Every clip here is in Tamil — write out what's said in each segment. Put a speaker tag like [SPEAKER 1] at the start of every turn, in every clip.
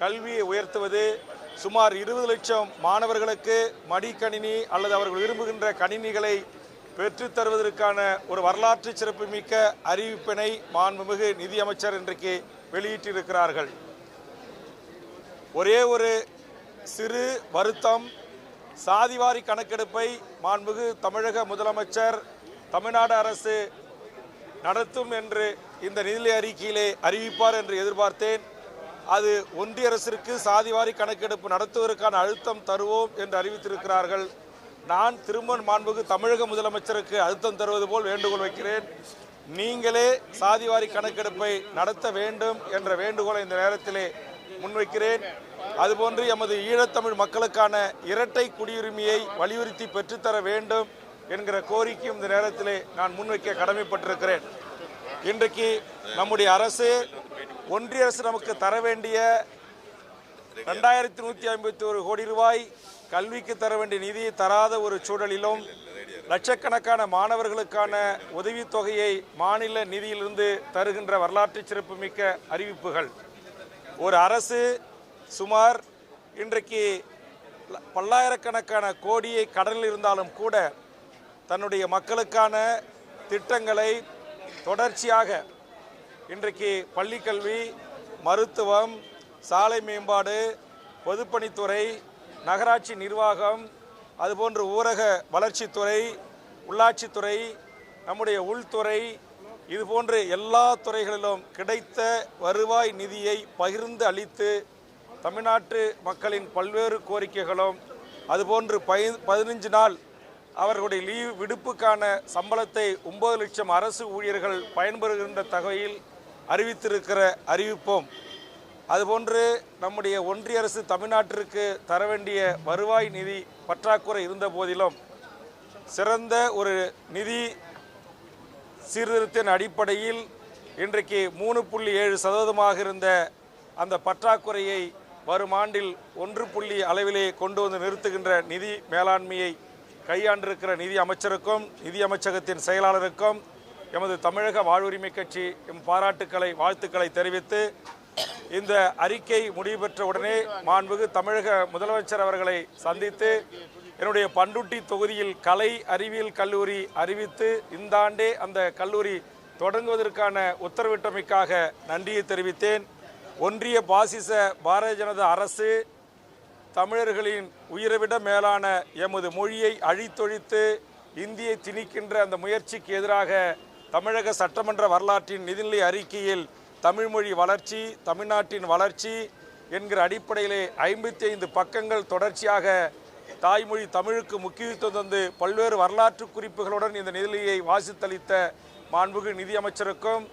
[SPEAKER 1] கல்வியை உயர்த்துவது சுமார் இருபது லட்சம் மாணவர்களுக்கு மடிக்கணினி அல்லது அவர்கள் விரும்புகின்ற கணினிகளை பெற்றுத்தருவதற்கான ஒரு வரலாற்று சிறப்புமிக்க அறிவிப்பினை மாண்புமிகு நிதியமைச்சர் இன்றைக்கு வெளியிட்டிருக்கிறார்கள். ஒரே ஒரு சிறு வருத்தம் சாதிவாரி கணக்கெடுப்பை மாண்புமிகு தமிழக முதலமைச்சர் தமிழ்நாடு அரசு நடத்தும் என்று இந்த நிதி அறிக்கையிலே அறிவிப்பார் என்று எதிர்பார்த்தேன். அது ஒன்றிய அரசிற்கு சாதிவாரி கணக்கெடுப்பு நடத்துவதற்கான அழுத்தம் தருவோம் என்று அறிவித்திருக்கிறார்கள். நான் திருமன் மாண்புக்கு தமிழக முதலமைச்சருக்கு அழுத்தம் தருவது போல் வேண்டுகோள் வைக்கிறேன். நீங்களே சாதிவாரி கணக்கெடுப்பை நடத்த வேண்டும் என்ற வேண்டுகோளை இந்த நேரத்திலே முன்வைக்கிறேன். அதுபோன்று எமது ஈழத்தமிழ் மக்களுக்கான இரட்டை குடியுரிமையை வலியுறுத்தி பெற்றுத்தர வேண்டும் என்கிற கோரிக்கையும் இந்த நேரத்திலே நான் முன்வைக்க கடமைப்பட்டிருக்கிறேன். இன்றைக்கு நம்முடைய அரசு ஒன்றிய அரசு நமக்கு தர வேண்டிய ரெண்டாயிரத்தி நூற்றி ஐம்பத்தி ஒரு கோடி ரூபாய் கல்விக்கு தர வேண்டிய நிதியை தராத ஒரு சூழலிலும் லட்சக்கணக்கான மாணவர்களுக்கான உதவித்தொகையை மாநில நிதியிலிருந்து தருகின்ற வரலாற்று சிறப்புமிக்க அறிவிப்புகள். ஒரு அரசு சுமார் இன்றைக்கு பல்லாயிரக்கணக்கான கோடியை கடலில் இருந்தாலும் கூட தன்னுடைய மக்களுக்கான திட்டங்களை தொடர்ச்சியாக இன்றைக்கு பள்ளிக்கல்வி மருத்துவம் சாலை மேம்பாடு பொதுப்பணித்துறை நகராட்சி நிர்வாகம் அதுபோன்று ஊரக வளர்ச்சித்துறை உள்ளாட்சித்துறை நம்முடைய உள்துறை இதுபோன்று எல்லா துறைகளிலும் கிடைத்த வருவாய் நிதியை பகிர்ந்து அளித்து தமிழ்நாட்டு மக்களின் பல்வேறு கோரிக்கைகளும் அதுபோன்று பதி பதினஞ்சு நாள் அவர்களுடைய லீவ் விடுப்புக்கான சம்பளத்தை ஒன்பது லட்சம் அரசு ஊழியர்கள் பயன்பெறுகின்ற தகையில் அறிவித்திருக்கிற அறிவிப்போம். அதுபோன்று நம்முடைய ஒன்றிய அரசு தமிழ்நாட்டிற்கு தர வேண்டிய வருவாய் நிதி பற்றாக்குறை இருந்த போதிலும் சிறந்த ஒரு நிதி சீர்திருத்தின் அடிப்படையில் இன்றைக்கு மூணு புள்ளி ஏழு சதவீதமாக இருந்த அந்த பற்றாக்குறையை வரும் ஆண்டில் ஒன்று புள்ளி அளவிலே கொண்டு வந்து நிறுத்துகின்ற நிதி மேலாண்மையை கையாண்டிருக்கிற நிதி அமைச்சருக்கும் நிதி அமைச்சகத்தின் செயலாளருக்கும் எமது தமிழக வாழ்வுரிமை கட்சி எம் பாராட்டுக்களை வாழ்த்துக்களை தெரிவித்து இந்த அறிக்கை முடிவு பெற்ற உடனே மாண்புகு தமிழக முதலமைச்சர் அவர்களை சந்தித்து என்னுடைய பண்டுட்டி தொகுதியில் கலை அறிவியல் கல்லூரி அறிவித்து இந்த ஆண்டே அந்த கல்லூரி தொடங்குவதற்கான உத்தரவிட்டமைக்காக நன்றியை தெரிவித்தேன். ஒன்றிய பாசிச பாரதிய ஜனதா அரசு தமிழர்களின் உயிரைவிட மேலான எமது மொழியை அழித்தொழித்து இந்தியை திணிக்கின்ற அந்த முயற்சிக்கு எதிராக தமிழக சட்டமன்ற வரலாற்றின் நிதிநிலை அறிக்கையில் தமிழ்மொழி வளர்ச்சி தமிழ்நாட்டின் வளர்ச்சி என்கிற அடிப்படையிலே ஐம்பத்தி ஐந்து பக்கங்கள் தொடர்ச்சியாக தாய்மொழி தமிழுக்கு முக்கியத்துவம் தந்து பல்வேறு வரலாற்று குறிப்புகளுடன் இந்த நிதிநிலையை வாசித்தளித்த மாண்புகு நிதியமைச்சருக்கும்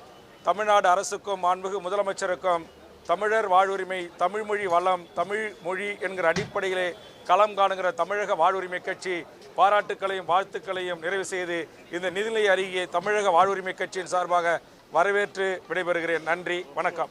[SPEAKER 1] தமிழ்நாடு அரசுக்கும் மாண்புகு முதலமைச்சருக்கும் தமிழர் வாழ்வுரிமை தமிழ்மொழி வளம் தமிழ் மொழி என்கிற அடிப்படையிலே களம் காணுகிற தமிழக வாழ்வுரிமை கட்சி பாராட்டுக்களையும் வாழ்த்துக்களையும் நிறைவு செய்து இந்த நிதிநிலை அறிக்கையை தமிழக வாழ்வுரிமை கட்சியின் சார்பாக வரவேற்று விடைபெறுகிறேன். நன்றி வணக்கம்.